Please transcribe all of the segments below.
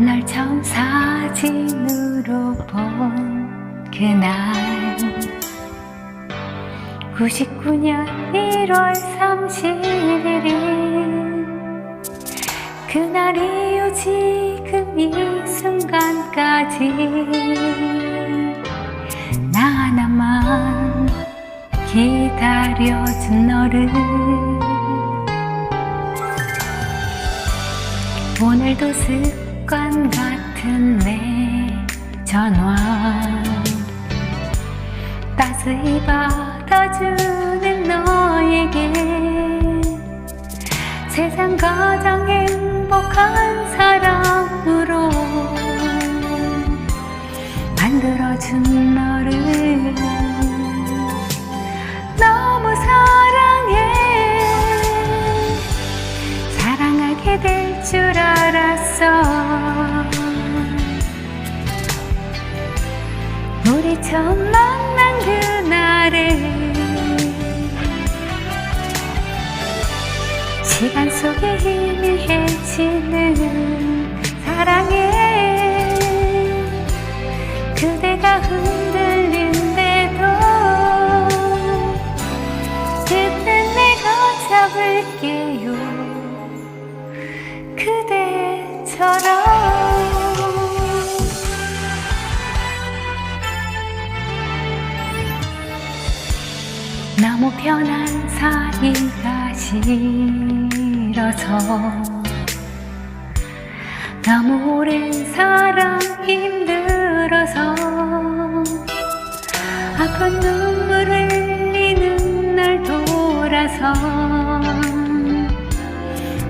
널 처음 사진으로 본 그날 99년 1월 31일 그날 이후 지금 이 순간까지 나 하나만 기다려준 너를 오늘도 습관 같은 내 전화. 따스히 받아주는 너에게 세상 가장 행복한 사람으로 만들어준 너를 너무 사랑 줄 알았어. 우리 처음 만난 그날에 시간 속에 희미해지는 너무 편한 사이가 싫어서 너무 오랜 사랑 힘들어서 아픈 눈물 흘리는 날 돌아서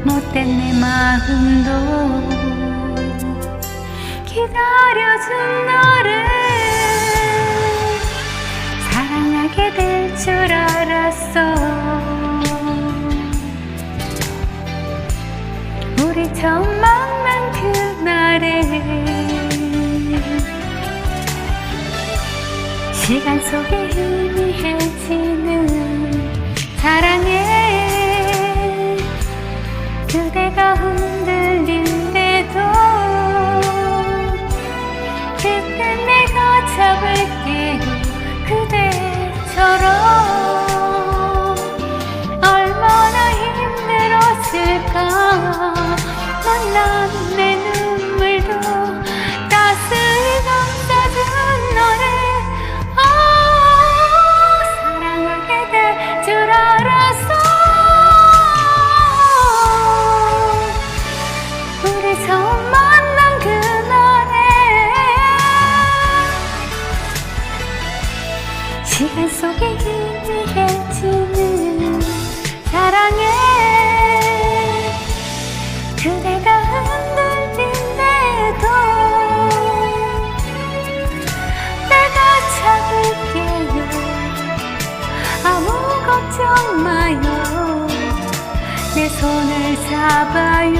못된 내 마음도 기다려준 너를 사랑하게 될 줄 알았어. 우리 처음 만난 그날에 시간 속에 희미해지 그때 내가 잡을게요. 그대처럼 시간 속에 희미해지는 사랑에 그대가 흔들린대도 내가 잡을게요. 아무 걱정 마요? 내 손을 잡아요. 자